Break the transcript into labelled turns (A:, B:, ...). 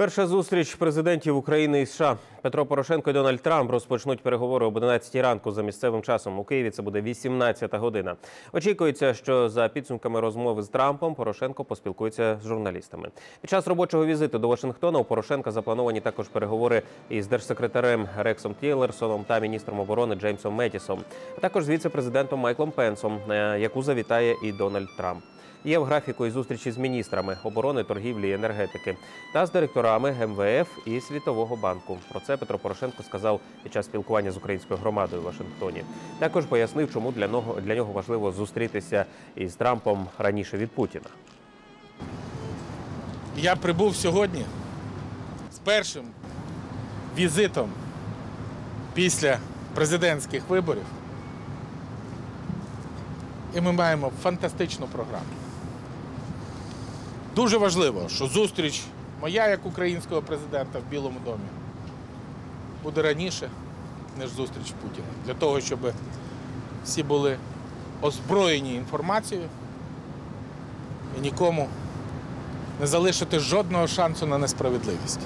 A: Перша зустріч президентів України і США Петро Порошенко і Дональд Трамп розпочнуть переговори об 11 ранку за місцевим часом. У Києві це буде 18 година. Очікується, що за підсумками розмови з Трампом Порошенко поспілкується з журналістами. Під час робочого візиту до Вашингтона у Порошенка заплановані також переговори із держсекретарем Рексом Тіллерсоном та міністром оборони Джеймсом Метісом, а також з віце-президентом Майклом Пенсом, яку завітає і Дональд Трамп. Є в графіку і зустрічі з міністрами оборони, торгівлі і енергетики та з директорами МВФ і Світового банку. Про це Петро Порошенко сказав під час спілкування з українською громадою в Вашингтоні. Також пояснив, чому для нього для нього важливо зустрітися із Трампом раніше від Путіна.
B: Я прибув сьогодні з першим візитом після президентських виборів. І ми маємо фантастичну програму. Дуже важливо, що зустріч моя як українського президента в Білому домі буде раніше, ніж зустріч Путіна. Для того, щоб всі були озброєні інформацією і нікому не залишити жодного шансу на несправедливість.